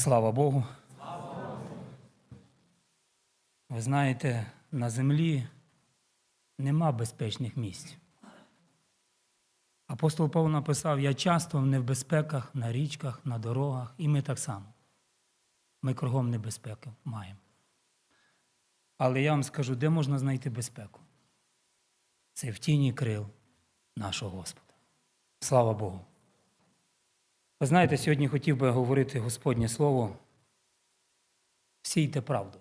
Слава Богу. Ви знаєте, на землі нема безпечних місць. Апостол Павло написав: Я часто в небезпеках на річках, на дорогах, і ми так само. Ми кругом небезпеки маємо. Але я вам скажу, де можна знайти безпеку? Це в тіні крил нашого Господа. Слава Богу. Ви знаєте, сьогодні хотів би говорити Господнє Слово. Сійте правду.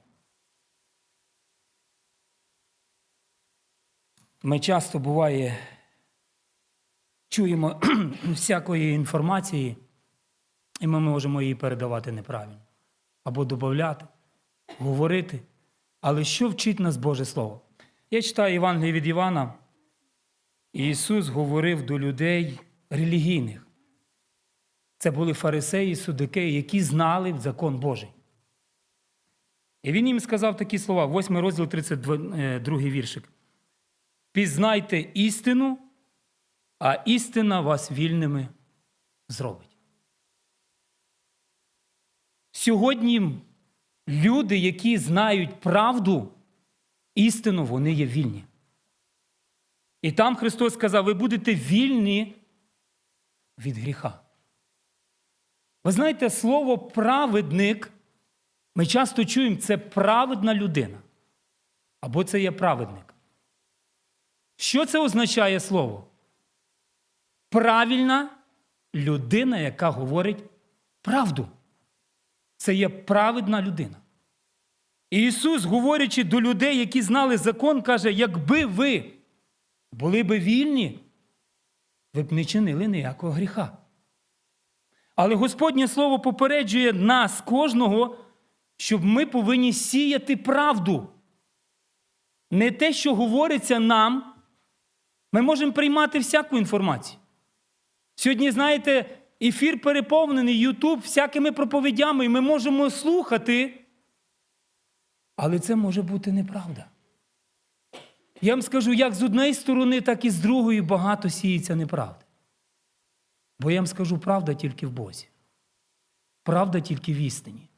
Ми часто буває чуємо всякої інформації, і ми можемо її передавати неправильно. Або додати, говорити. Але що вчить нас Боже Слово? Я читаю Євангеліє від Івана, Ісус говорив до людей релігійних. Це були фарисеї, судики, які знали закон Божий. І він їм сказав такі слова, 8 розділ 32 віршик. Пізнайте істину, а істина вас вільними зробить. Сьогодні люди, які знають правду, істину, вони є вільні. І там Христос сказав: ви будете вільні від гріха. Ви знаєте, слово праведник, ми часто чуємо, це праведна людина. Або це є праведник. Що це означає слово? Правильна людина, яка говорить правду. Це є праведна людина. І Ісус, говорячи до людей, які знали закон, каже: якби ви були би вільні, ви б не чинили ніякого гріха. Але Господнє Слово попереджує нас, кожного, щоб ми повинні сіяти правду. Не те, що говориться нам, ми можемо приймати всяку інформацію. Сьогодні, знаєте, ефір переповнений, Ютуб всякими проповідями, і ми можемо слухати, але це може бути неправда. Я вам скажу, як з однієї сторони, так і з другої багато сіється неправда. Бо я вам скажу, правда тільки в Бозі. Правда тільки в істині.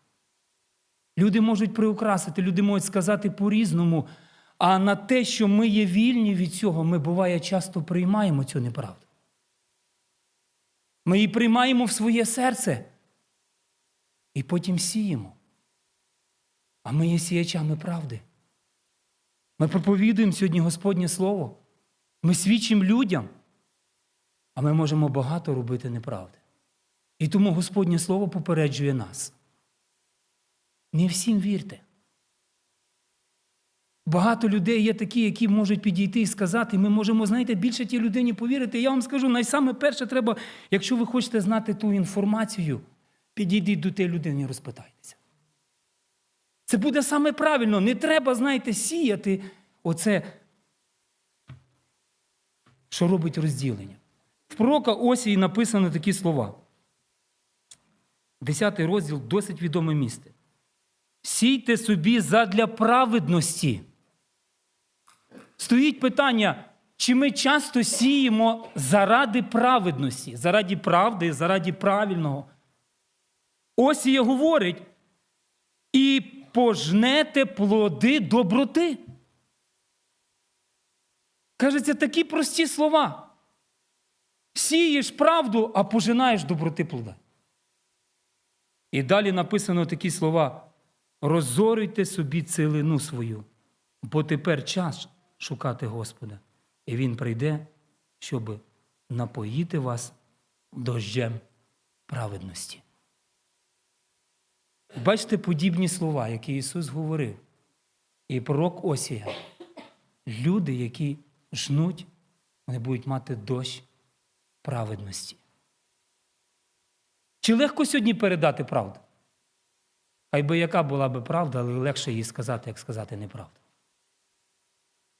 Люди можуть приукрасити, люди можуть сказати по-різному, а на те, що ми є вільні від цього, ми буває часто приймаємо цю неправду. Ми її приймаємо в своє серце і потім сіємо. А ми є сіячами правди. Ми проповідуємо сьогодні Господнє Слово. Ми свідчимо людям, а ми можемо багато робити неправди. І тому Господнє Слово попереджує нас. Не всім вірте. Багато людей є такі, які можуть підійти і сказати, ми можемо, знаєте, більше тій людині повірити. Я вам скажу, найсаме перше треба, якщо ви хочете знати ту інформацію, підійдіть до тієї людини і розпитайтеся. Це буде саме правильно. Не треба, знаєте, сіяти оце, що робить розділення. В пророка Осії написано такі слова. Десятий розділ досить відоме місце. Сійте собі задля праведності. Стоїть питання, чи ми часто сіємо заради праведності, заради правди, заради правильного. Осія говорить, і пожнете плоди доброти. Кажеться, такі прості слова. Сієш правду, а пожинаєш доброти плода. І далі написано такі слова: розорюйте собі цілину свою, бо тепер час шукати Господа, і Він прийде, щоб напоїти вас дощем праведності. Бачите подібні слова, які Ісус говорив. І пророк Осія. Люди, які жнуть, вони будуть мати дощ праведності. Чи легко сьогодні передати правду? Хай би яка була би правда, але легше її сказати, як сказати неправду.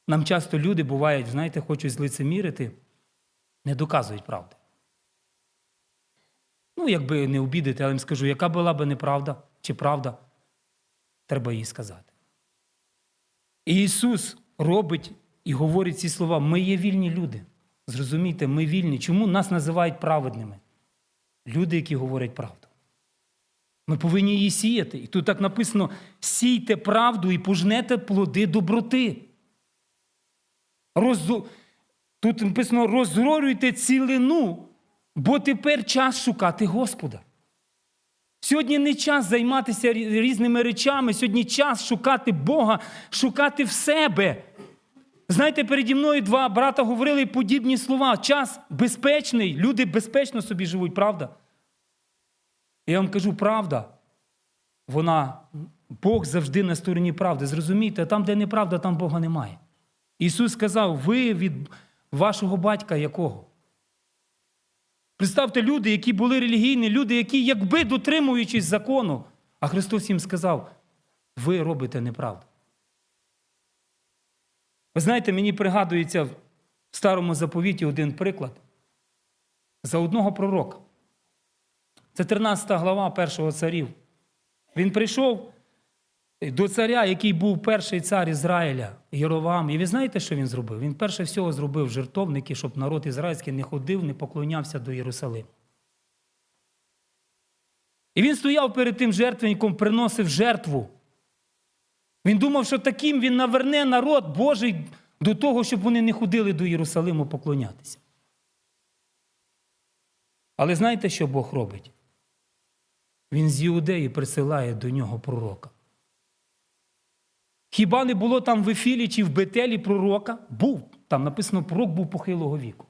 Нам часто люди бувають, знаєте, хочуть злицемірити, не доказують правди. Ну, якби не обідати, але їм скажу, яка була би неправда чи правда, треба їй сказати. І Ісус робить і говорить ці слова: ми є вільні люди. Зрозумійте, ми вільні. Чому нас називають праведними? Люди, які говорять правду. Ми повинні її сіяти. І тут так написано: сійте правду і пожнете плоди доброти. Роз... Тут написано: розроюйте цілину, бо тепер час шукати Господа. Сьогодні не час займатися різними речами, сьогодні час шукати Бога, шукати в себе. Знаєте, переді мною два брата говорили подібні слова. Час безпечний, люди безпечно собі живуть, правда? Я вам кажу, правда. Вона, Бог завжди на стороні правди. Зрозумійте, там, де неправда, там Бога немає. Ісус сказав: ви від вашого батька якого? Представте, люди, які були релігійні, люди, які, якби дотримуючись закону, а Христос їм сказав: ви робите неправду. Ви знаєте, мені пригадується в старому заповіті один приклад за одного пророка. Це 13 глава першого царів. Він прийшов до царя, який був перший цар Ізраїля, Єровам. І ви знаєте, що він зробив? Він перше всього зробив жертовники, щоб народ ізраїльський не ходив, не поклонявся до Єрусалиму. І він стояв перед тим жертвенником, приносив жертву. Він думав, що таким він наверне народ Божий до того, щоб вони не ходили до Єрусалиму поклонятися. Але знаєте, що Бог робить? Він з Іудеї присилає до нього пророка. Хіба не було там в Ефілі чи в Бетелі пророка? Був. Там написано, пророк був похилого віку.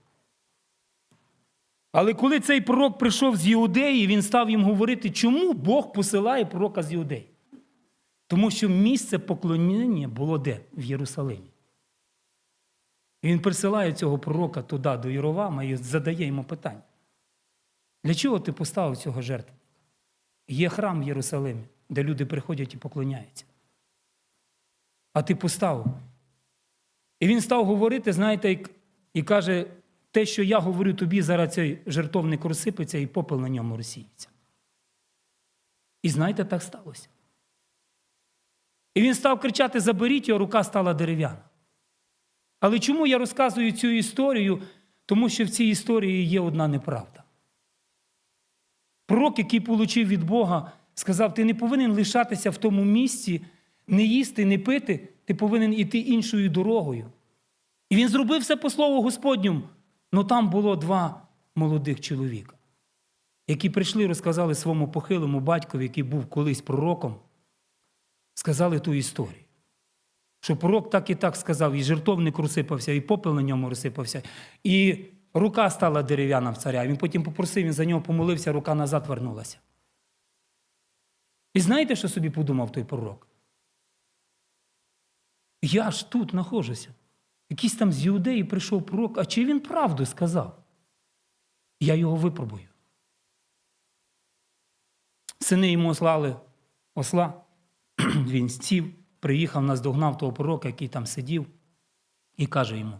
Але коли цей пророк прийшов з Іудеї, він став їм говорити, чому Бог посилає пророка з Іудеї? Тому що місце поклоніння було де? В Єрусалимі. І він присилає цього пророка туди, до Єровама, і задає йому питання. Для чого ти поставив цього жертву? Є храм в Єрусалимі, де люди приходять і поклоняються. А ти поставив. І він став говорити, знаєте, і каже, те, що я говорю тобі, зараз цей жертовник розсипеться і попел на ньому розсіється. І знаєте, так сталося. І він став кричати: заберіть його, рука стала дерев'яна. Але чому я розказую цю історію? Тому що в цій історії є одна неправда. Пророк, який отримав від Бога, сказав: ти не повинен лишатися в тому місці, не їсти, не пити, ти повинен іти іншою дорогою. І він зробив все по слову Господньому. але там було два молодих чоловіка, які прийшли і розказали своєму похилому батькові, який був колись пророком, сказали ту історію. Що пророк так і так сказав, і жертовник розсипався, і попел на ньому розсипався, і рука стала дерев'яна в царя. Він потім попросив, він за нього помолився, рука назад вернулася. І знаєте, що собі подумав той пророк? Я ж тут знаходжуся. Якийсь там з Іудеї прийшов пророк, а чи він правду сказав? Я його випробую. Сини йому ослали осла, він сів, приїхав, наздогнав того пророка, який там сидів, і каже йому: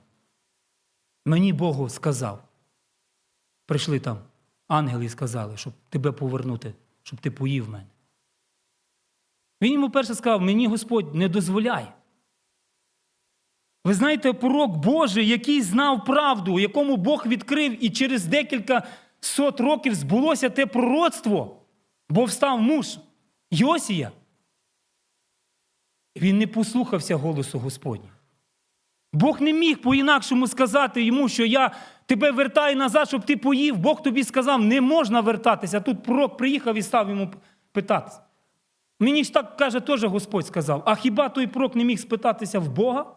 Мені Богу сказав. Прийшли там ангели і сказали, щоб тебе повернути, щоб ти поїв мене. Він йому перше сказав: мені Господь не дозволяє. Ви знаєте, пророк Божий, який знав правду, якому Бог відкрив, і через декілька сот років збулося те пророцтво, бо встав муж Йосія. Він не послухався голосу Господнього. Бог не міг по-інакшому сказати йому, що я тебе вертаю назад, щоб ти поїв. Бог тобі сказав, не можна вертатися. Тут пророк приїхав і став йому питатися. Мені ж так каже, теж Господь сказав. А хіба той пророк не міг спитатися в Бога?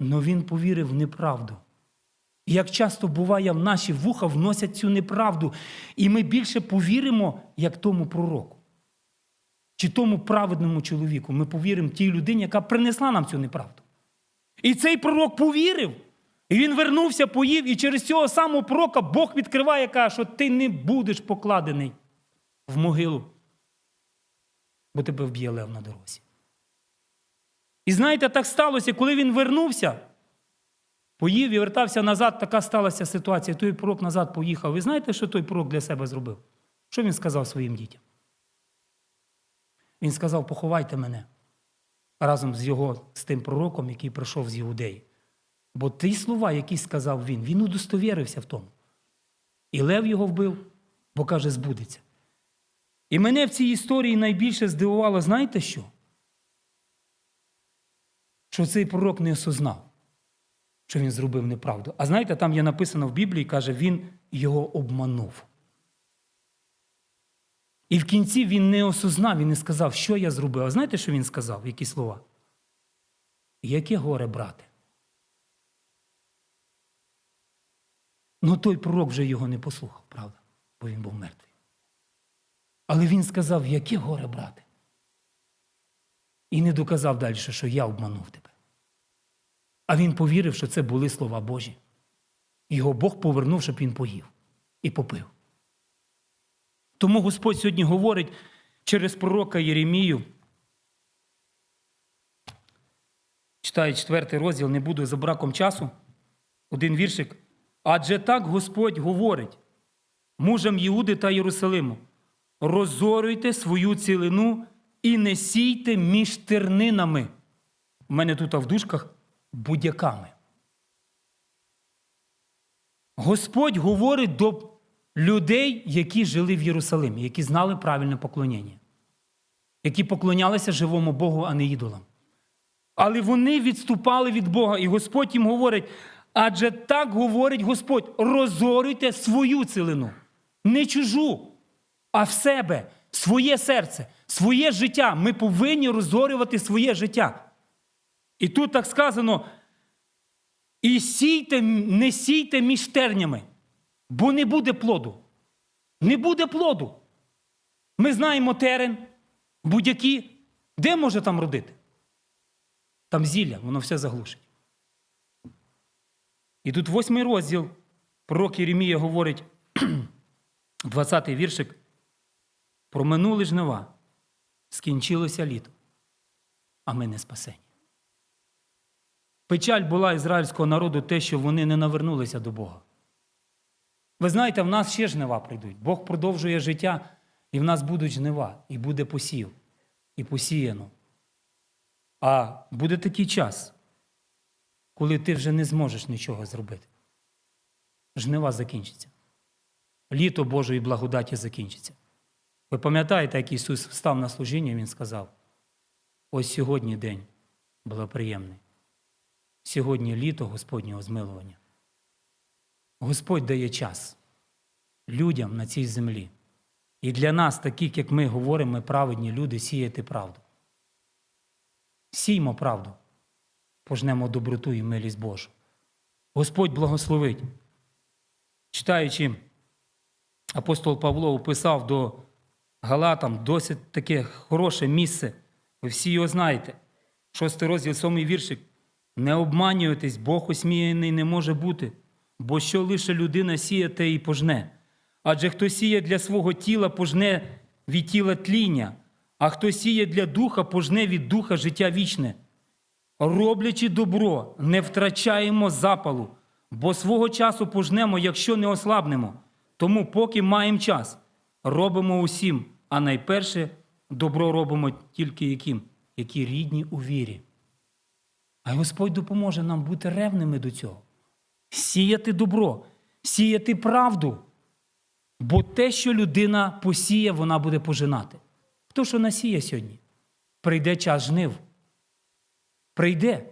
Но він повірив в неправду. І як часто буває, в наші вуха вносять цю неправду, і ми більше повіримо, як тому пророку. Чи тому праведному чоловіку. Ми повіримо тій людині, яка принесла нам цю неправду. І цей пророк повірив. І він вернувся, поїв, і через цього самого пророка Бог відкриває, каже, що ти не будеш покладений в могилу, бо тебе вб'є лев на дорозі. І знаєте, так сталося, коли він вернувся, поїв і вертався назад, така сталася ситуація. Той пророк назад поїхав. Ви знаєте, що той пророк для себе зробив? Що він сказав своїм дітям? Він сказав: поховайте мене разом з його, з тим пророком, який прийшов з Іудеї. Бо ті слова, які сказав він, він удостовірився в тому. І лев його вбив, бо каже, збудеться. І мене в цій історії найбільше здивувало, знаєте що? Що цей пророк не осознав, що він зробив неправду. А знаєте, там є написано в Біблії, каже, він його обманув. І в кінці він не осознав, він не сказав, що я зробив. А знаєте, що він сказав? Які слова? Яке горе, брате? Ну той пророк вже його не послухав, правда, бо він був мертвий. Але він сказав, яке горе, брате? І не доказав далі, що я обманув тебе. А він повірив, що це були слова Божі. Його Бог повернув, щоб він поїв і попив. Тому Господь сьогодні говорить через пророка Єремію. Читаю четвертий розділ, не буду за браком часу. Один віршик. Адже так Господь говорить мужам Іуди та Єрусалиму: розорюйте свою цілину і не сійте між тернинами. У мене тут в дужках будяками. Господь говорить до людей, які жили в Єрусалимі, які знали правильне поклоніння, які поклонялися живому Богу, а не ідолам. Але вони відступали від Бога, і Господь їм говорить: адже так говорить Господь: розорюйте свою цілину, не чужу, а в себе, своє серце, своє життя. Ми повинні розорювати своє життя. І тут так сказано: і сійте, не сійте між тернями, бо не буде плоду. Не буде плоду. Ми знаємо терен, будь-які. Де може там родити? Там зілля, воно все заглушить. І тут восьмий розділ пророк Єремія говорить, 20-й віршик, про минуле жнива, скінчилося літо, а ми не спасені. Печаль була ізраїльського народу те, що вони не навернулися до Бога. Ви знаєте, в нас ще жнива прийдуть. Бог продовжує життя, і в нас будуть жнива, і буде посів, і посіяно. А буде такий час, коли ти вже не зможеш нічого зробити. Жнива закінчиться. Літо Божої благодаті закінчиться. Ви пам'ятаєте, як Ісус встав на служіння, Він сказав: ось сьогодні день благоприємний. Сьогодні літо Господнього змилування. Господь дає час людям на цій землі. І для нас, таких, як ми говоримо, ми праведні люди, сіяти правду. Сіймо правду, пожнемо доброту і милість Божу. Господь благословить. Читаючи, апостол Павло описав до Галатам досить таке хороше місце. Ви всі його знаєте. Шостий розділ, сьомий віршик. Не обманюйтесь, Бог осміяний не може бути, бо що лише людина сіє, те і пожне. Адже хто сіє для свого тіла, пожне від тіла тління, а хто сіє для духа, пожне від духа життя вічне. Роблячи добро, не втрачаємо запалу, бо свого часу пожнемо, якщо не ослабнемо. Тому, поки маємо час, робимо усім, а найперше добро робимо тільки яким, які рідні у вірі. А Господь допоможе нам бути ревними до цього, сіяти добро, сіяти правду. Бо те, що людина посіє, вона буде пожинати. Хто що насіє сьогодні? Прийде час жнив. Прийде.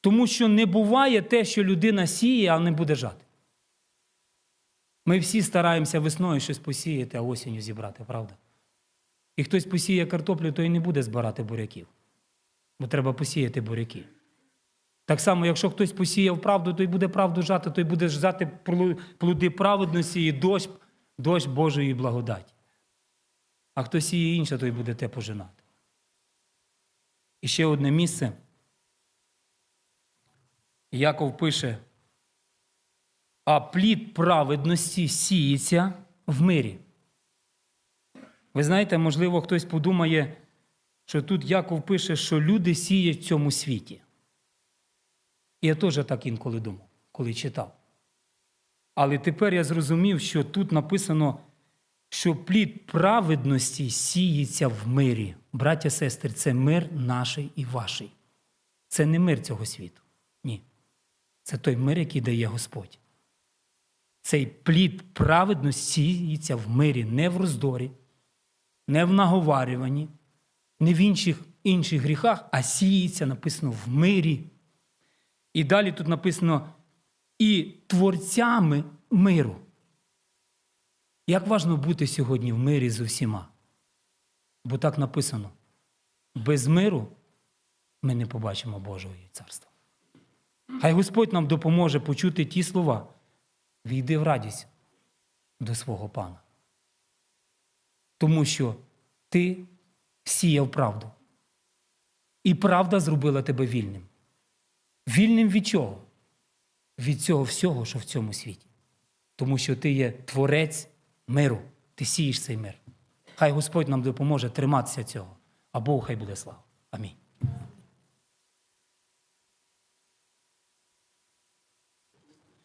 Тому що не буває те, що людина сіє, а не буде жати. Ми всі стараємося весною щось посіяти, а осінню зібрати, правда? І хтось посіє картоплю, то і не буде збирати буряків. Бо треба посіяти буряки. Так само, якщо хтось посіяв правду, то й буде правду жати, то й буде жати плоди праведності і дощ, дощ Божої благодаті. А хто сіє інше, той буде те пожинати. І ще одне місце. Яков пише, а плід праведності сіється в мирі. Ви знаєте, можливо, хтось подумає, що тут Яков пише, що люди сіють в цьому світі. Я теж так інколи думав, коли читав. Але тепер я зрозумів, що тут написано, що плід праведності сіється в мирі. Браття, сестри, це мир наш і ваш. Це не мир цього світу. Ні. Це той мир, який дає Господь. цей плід праведності сіється в мирі, не в роздорі, не в наговарюванні, не в інших, інших гріхах, а сіється, написано в мирі. І далі тут написано і творцями миру. Як важно бути сьогодні в мирі з усіма? Бо так написано: без миру ми не побачимо Божого царства. Хай Господь нам допоможе почути ті слова. Війди в радість до свого пана. Тому що ти сіяв правду. І правда зробила тебе вільним. Вільним від чого? Від цього всього, що в цьому світі. Тому що ти є творець миру, ти сієш цей мир. Хай Господь нам допоможе триматися цього, а Богу хай буде слава. Амінь.